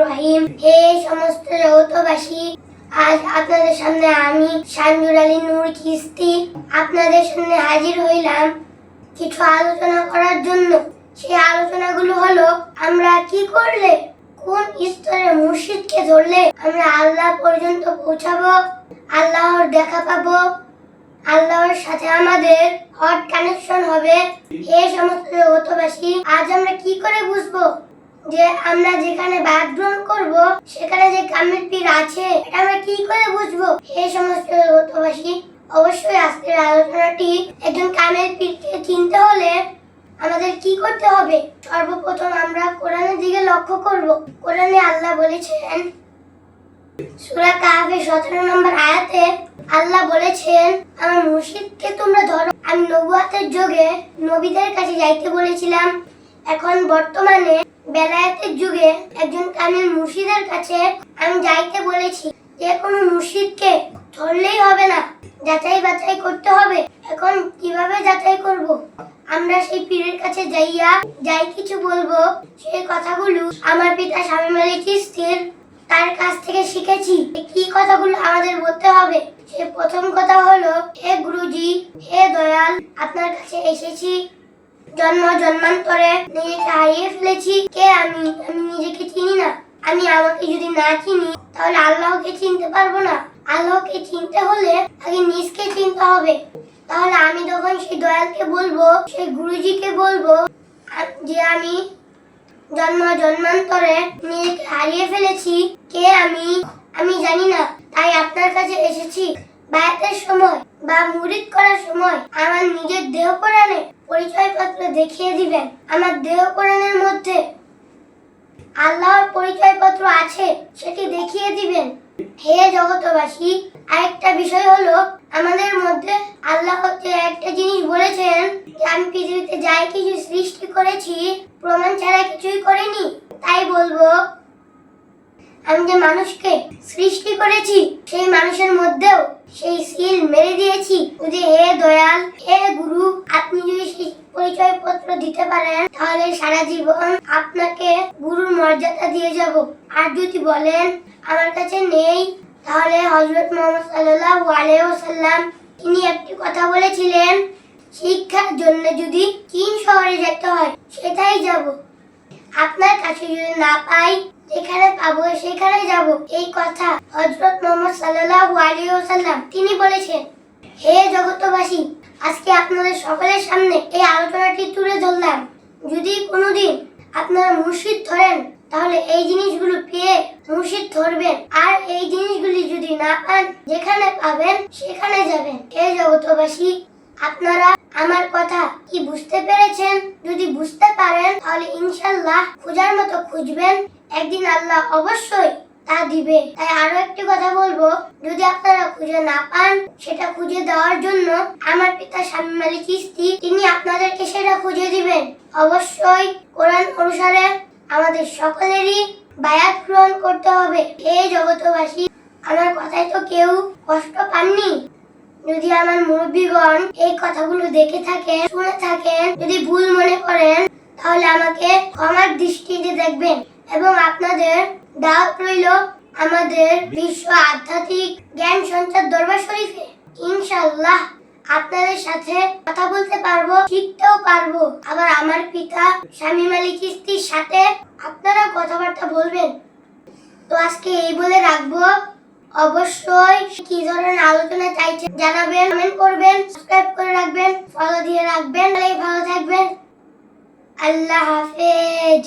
রহিম। হে সমস্ত জগতবাসী আজ আপনাদের সামনে আমি সানজুর আলী নূর কিস্তি আপনাদের সামনে হাজির হইলাম। কিছু আলোচনা করার জন্য। আলোচনাগুলো হলো, আমরা কি করলে? কোন স্তরের মুর্শিদকে ধরলে আমরা আল্লাহ পর্যন্ত পৌঁছাবো? আল্লাহর দেখা পাবো? আল্লাহর সাথে আমাদের হট কানেকশন হবে? হে সমস্ত জগতবাসী আজ আমরা কি করে বুঝব? যে আমরা যেখানে গ্রহণ করব, সেখানে যে কামের পীর আছে, এটা আমরা কি করে বুঝব? হে সমস্ত জগতবাসী অবশ্যই আজকের আলোচনাটি একজন কামের পীরকে চিনতে হলে আমাদের কি করতে হবে? সর্বপ্রথম আমরা কোরআনের দিকে লক্ষ্য করব। কোরআনে আল্লাহ বলেছেন, সূরা কাহফের 17 নম্বর আয়াতে আল্লাহ বলেছেন, আমার মুর্শিদকে তোমরা ধরো। আমি নবুয়াতের যুগে নবীদের কাছে যাইতে বলেছিলাম, এখন বর্তমানে বেলায়েতের যুগে একজন কামিল মুর্শিদের কাছে আমি যাইতে বলেছি, যে কোনো মুর্শিদকে ধরলেই হবে না, যাচাই বাছাই করতে হবে। এখন কীভাবে যাচাই করব? আমরা সেই পীরের কাছে যাইয়া যাই কিছু বলব। সেই কথাগুলো আমার পিতা স্বামী মালিক স্থির। তার কাছ থেকে শিখেছি কি কথাগুলো আমাদের বলতে হবে। সে প্রথম কথা হলো, হে গুরুজি, হে দয়াল, আপনার কাছে এসেছি। জন্ম জন্মান্তরে নিজেকে হারিয়ে ফেলেছি। কে আমি? আমি নিজেকে চিনি না। আমি আমাকে যদি না চিনি, তাহলে আল্লাহকে চিনতে পারব না। আল্লাহকে চিনতে হলে আগে নিজকে চিনতে হবে। তাহলে আমি তখন সেই দয়ালকে বলব সেই গুরুজিকে বলব যে আমি জন্ম জন্মান্তরে নিজেকে হারিয়ে ফেলেছি, কে আমি? আমি জানি না। তাই আপনার কাছে এসেছি। বায়াতের সময় বা মুরিদ করার সময় আমার নিজের দেহ পুরাণে পরিচয়পত্র দেখিয়ে দিবেন। আমার দেহ পুরাণের মধ্যে আল্লাহর পরিচয়পত্র আছে, সেটি দেখিয়ে দিবেন। হে জগতবাসী আরেকটা বিষয় হলো, আমাদের মধ্যে আল্লাহ যে একটা জিনিস বলেছেন যে, আমি পৃথিবীতে যাই কিছু সৃষ্টি করেছি, প্রমাণ ছাড়া কিছুই করিনি। তাই বলব আমি যে মানুষকে সৃষ্টি করেছি, সেই মানুষের মধ্যেও সেই সিল মেরে দিয়েছি। যদি হে দয়াল, হে গুরু, আপনি যদি সেই পরিচয়পত্র দিতে পারেন, তাহলে সারা জীবন আপনাকে গুরুর মর্যাদা দিয়ে যাব। আর যদি বলেন, আমার কাছে নেই, তাহলে হজরত মোহাম্মদ সাল্লাল্লাহু আলাইহি ওয়াসাল্লাম, তিনি একটি কথা বলেছিলেন, শিক্ষার জন্য যদি চীন শহরে যেতে হয়, সেটাই যাব। আপনার কাছে যদি না পাই, যেখানে পাবো সেখানে যাব। এই কথা হযরত মুহাম্মদ সাল্লাল্লাহু আলাইহি ওয়াসাল্লাম তিনি বলেছেন। হে জগতবাসী আজকে আপনাদের সকলের সামনে এই আলোচনাটি তুলে ধরলাম। যদি কোনোদিন আপনারা মুর্শিদ ধরেন, তাহলে এই জিনিসগুলো পেয়ে মুর্শিদ ধরবেন। আর এই জিনিসগুলি যদি না পান, যেখানে পাবেন, সেখানে যাবেন। হে জগতবাসী আপনারা আমার কথা কি বুঝতে পেরেছেন? যদি বুঝতে পারেন, তাহলে ইনশাল্লাহ খোঁজার মতো খুঁজবেন। একদিন আল্লাহ অবশ্যই তা দিবে। তাই আরও একটি কথা বলব, যদি আপনারা খুঁজে না পান, সেটা খুঁজে দেওয়ার জন্য আমার পিতা স্বামী মালিক কিস্তি, তিনি আপনাদেরকে সেটা খুঁজে দিবেন। অবশ্যই কোরআন অনুসারে আমাদের সকলেরই বায়াত গ্রহণ করতে হবে। হে জগতবাসী আমার কথায় তো কেউ কষ্ট পাননি। যদি আমার মুরব্বীগণ এই কথাগুলো দেখে থাকেন, শুনে থাকেন, যদি ভুল মনে করেন, তাহলে আমাকে ক্ষমার দৃষ্টিতে দেখবেন এবং আপনাদের দাওয়াত রইল আমাদের বিশ্ব আধ্যাত্মিক জ্ঞান সঞ্চার দরবার শরীফে। ইনশাআল্লাহ আপনাদের সাথে কথা বলতে পারব, শিখতেও পারব। আবার আমার পিতা, স্বামী মালিক কিস্তির সাথে আপনারা কথাবার্তা বলবেন। তো আজকে এই বলে রাখব। অবশ্যই কি ধরনের আলোচনা চাইছেন জানাবেন কমেন্ট করবেন সাবস্ক্রাইব করে রাখবেন ফলো দিয়ে রাখবেন ভালো থাকবেন। আল্লাহ হাফেজ।